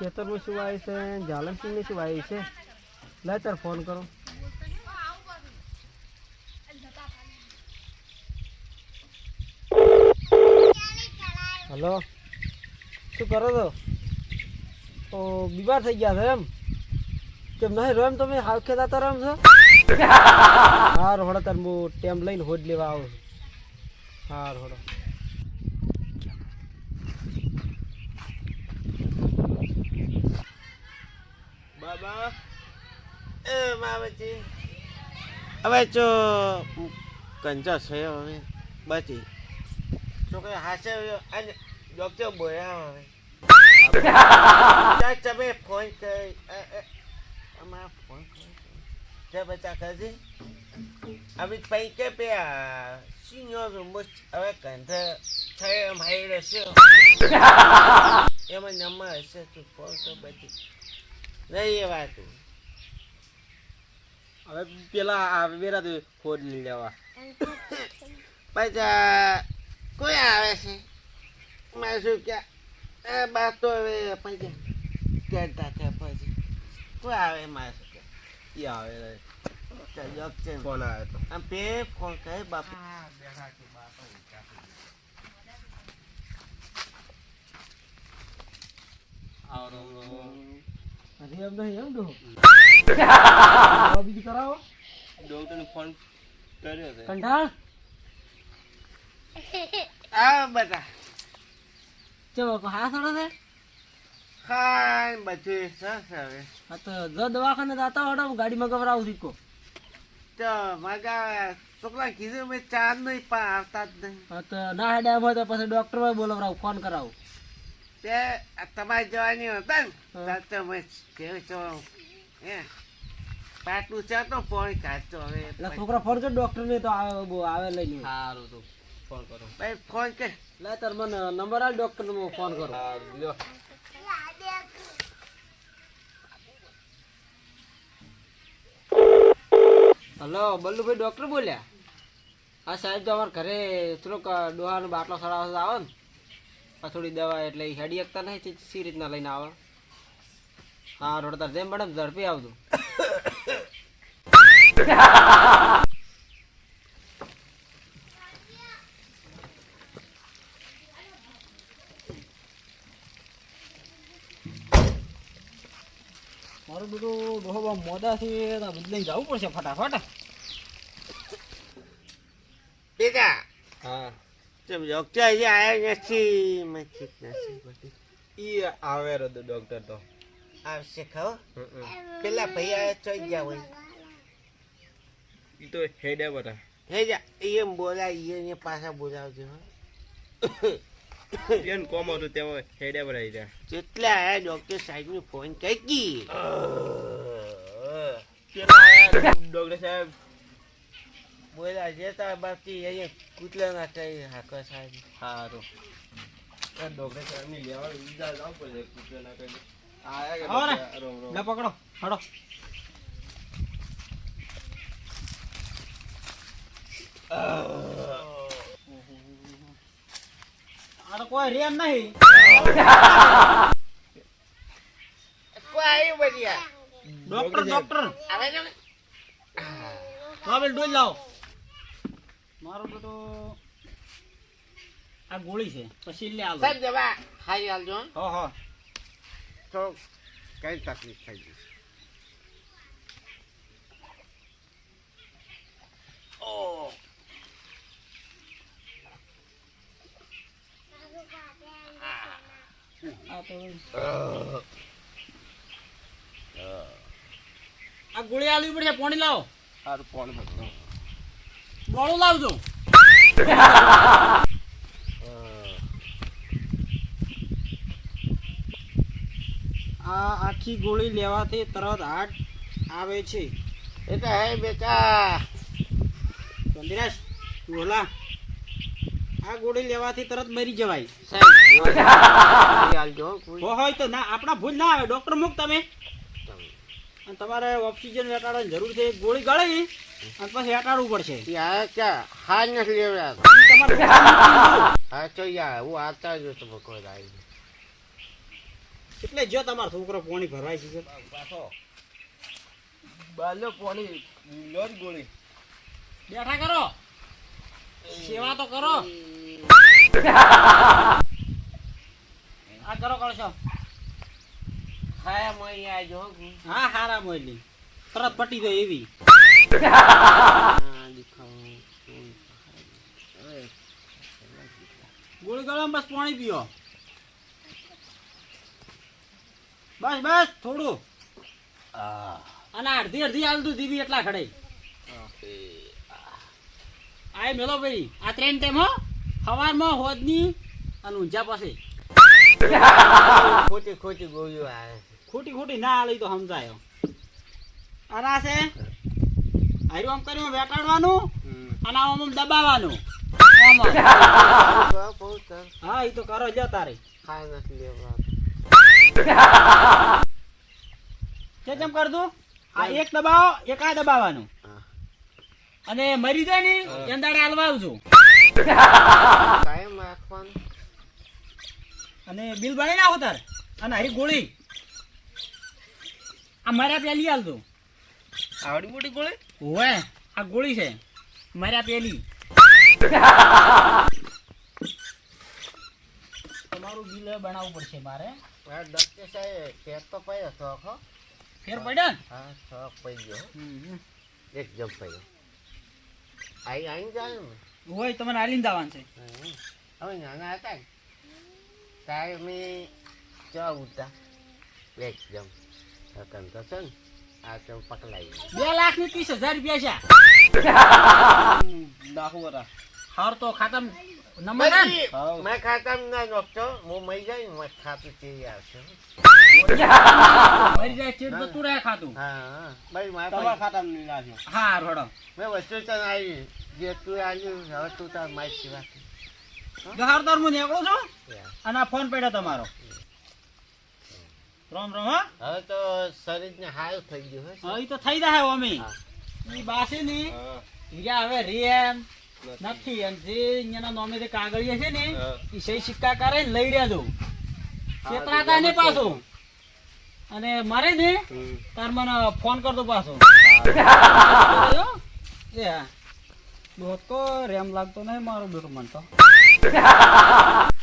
ખેતરમાં શું વાય છે? જાલમસિંહને શું વાય છે? લે તાર ફોન કરો. હલો? શું કરો છો? ઓ, બીમાર થઈ ગયા છે એમ? કેમ નહીં રહો એમ તમે? હાવ ખેતા તાર એમ છો? હા હોડો તાર હું ટેમ લઈને હોજ લેવા આવું છું. હાર હોડો બાબા. એ માવજી હવે જો કંજો થયો હવે, બચી. છોકરા હાસે અને ડોક્ટર બોલ્યા હવે. તમે ફોન કરી અમારા ફોન કરી. બચા કરજે હવે પૈ કે પે સિનિયર હવે કંઠ થઈ એમ હાઈ રહેશે. એમાં નંબર હશે તું ફોન તો બચી. નહીં એ વાત હવે પેલા આ વેરા ખોદ લઈ લેવા. પછી કોઈ આવે છે? મારે શું કે એ બા તો હવે પછી કહેતા કે પછી. કોઈ આવે મારે શું કે એ આવે છે. ફોન આવ્યો તો. આમ પે ફોન કરે બાપ. અરે એમ નહીં એમ ડો બીજું કરાવો ડોક્ટરને ફોન કર્યો છે કંઠાળ આ બધા ચલો હા સડો છે ખાન બધું સરસ હવે હા તો જો દવાખાને જાતા હોડો હું ગાડીમાં ગભરાવું શીખો તો મગા છોકરા કીધું મેં ચાર નહીં પણ આવતા જ નહીં હા તો ના હેડે એમ હોય તો પછી ડોક્ટરમાં બોલાવરાવું ફોન કરાવું તે આ તમારે જવાની હતા ને તમે કેવું છો. હે. પાટલું છે તો ફોન કાચો હવે. એટલે છોકરા ફોન કર ડોક્ટર ને તો આવે બહુ આવે લઈને સારું તો ફોન કરો. ભાઈ ફોન કે લે તાર મને નંબર આલ ડોક્ટર નો ફોન કરો. લ્યો. હલો બલ્લુભાઈ ડોક્ટર બોલ્યા? હા સાહેબ તો અમારા ઘરે થોડોક ડોહાનો બાટલો સડાવવા આવે ને. થોડી દવા એટલે હેડી એકતા નહીં સી રીતના લઈને આવે. હા રોડતા જેમ મેડમ ઝડપી આવતું મારું બધું બહુ મોડા છે બદલાઈ જવું પડશે ફટાફટ બેટા હા તેમ ડોક્ટર હજી આવ્યા નથી મેં ઠીક નથી. બધું ઈ આવે રહ્યો ડોક્ટર તો. આવશે ખબર? પેલા ભાઈ આવ્યા ચોઈ ગયા હોય. ઈ તો હેડે બધા. હે જા એમ બોલા એને પાછા બોલાવજો. એન કોમ હતું તેમાં હેડે આવી રહ્યા જેટલા આયા ડોક્ટર સાહેબને ફોન કરી ડોક્ટર સાહેબ બોલા જેતા બાકી અહીંયા કૂતલા ના કરી હાકો સાહેબ. સારું ડોક્ટર સાહેબની લેવા ઈજા જાવ પડે ના કરી પકડો હડો. આ કોઈ રેમ નહીં. કોઈ આવ્યું બધી ડોક્ટર ડોક્ટર. આવે છે ડોલ લાવો. મારો બધો આ ગોળી છે. પછી લે આલો સાહેબ દવા હો. હો તો કઈ તકલીફ થઈ ગઈ? ઓ આ તો આ ગોળી આલવી પડશે પોણી લાવો. સારું પોણી કરતો બોળું લાવજો આ આખી ગોળી લેવાથી તરત હાર્ટ આવે છે. એટલે હે બેટા. ચંદ્રેશ બોલા. આ ગોળી લેવાથી તરત મરી જવાય. સાહેબ હોય તો ના આપણા ભૂલ ના આવે. ડોક્ટર મૂક તમે. અને તમારે ઓક્સિજન વેટાડવાની જરૂર છે એક ગોળી ગળી અને પછી વેટાડવું પડશે. ત્યાં ક્યાં? હાલ નથી લેવડા. હા તો યાર હું આવતા જો તમે કોઈ આવી એટલે જો તમારો છોકરો પોણી ભરવાય છે પાછો બાલો પોણી લોટ ગોળી. બેઠા કરો. સેવા તો કરો. આ કરો કરો છો ખાયા મળી આજો હો. હા હારા મોયલી. તરત પટી ગઈ એવી. ગોળી ગળામાં બસ પાણી પીઓ. બસ બસ થોડું. અને અડધી અડધી હાલતું દીવી એટલા ખડે. આય મેલો ભાઈ આ ત્રણ ટાઈમ હો. સવારમાં હોદની અને ઊંઝા પાસે ખોટી ખોટી ગોળીઓ આવે. ખોટી ખોટી ના આલી તો સમજાયો. અરા છે હારું આમ કર્યું વેટાડવાનું અને આમ આમ દબાવવાનું. હા એ તો કરો જ તારે. ખાય નથી લેવા. કે કેમ કર આ એક દબાવો એક આ દબાવવાનું. અને મરી જાય ને હા. એમ દાડે હાલવા આવજો રાખવાનું. અને બિલ બની નાખો તાર. અને હરી ગોળી. આ માર્યા પેલી હાલજો આવડી મોટી ગોળી? ઓવે આ ગોળી છે. માર્યા પેલી. તમારું બિલ બનાવવું પડશે મારે. આ ડોક્ટર સાહેબ ફેર તો પડ્યો શોખ ફેર પડ્યો ને? હા શોખ પડી ગયો. એક જમ પડ્યો. આઈ આઈ જાય હોય તમને આલીને જવાનું છે. હવે નાના હતા ત્યારે મેં ચા ઉતા એક રકમ તો છે ને આ તો પકડાઈ. બે લાખની ત્રીસ હજાર રૂપિયા છે. દાખવરા હાર તો ખાતમ નંબર ને? મેં ખાતા ના નોખતો હું મરી જાય ને મારે ખાતું તે આવશે મરી જાય ચેટ જતું રહે ખાતું. હા ભાઈ મારે તમારા ખાતા નહીં નાખ્યો હા રોડો. મેં વસ્તુ તને આવી. જે તું આવ્યું હવે તું તાર મારી સેવા કર. ગહાર તાર હું નીકળું છું. અને આ ફોન પડ્યો તમારો. રામ રામ હા? હવે તો શરીરને હાલ થઈ ગયું હશે. હા, ઈ તો થઈ જાય અમે. એ ઈ બાસે ની. હીરા હવે રેમ નથી. અને જે અહીંયાના નોમે જે કાગળિયા છે ને એ ઈ સહી સિક્કા કરે લઈ રહ્યા જવું ચેતરાતા ને પાછો. અને મારે ને તાર મને ફોન કરતો પાછો. એ હા. કો રેમ લાગતો નહીં મારો બેટો મન તો.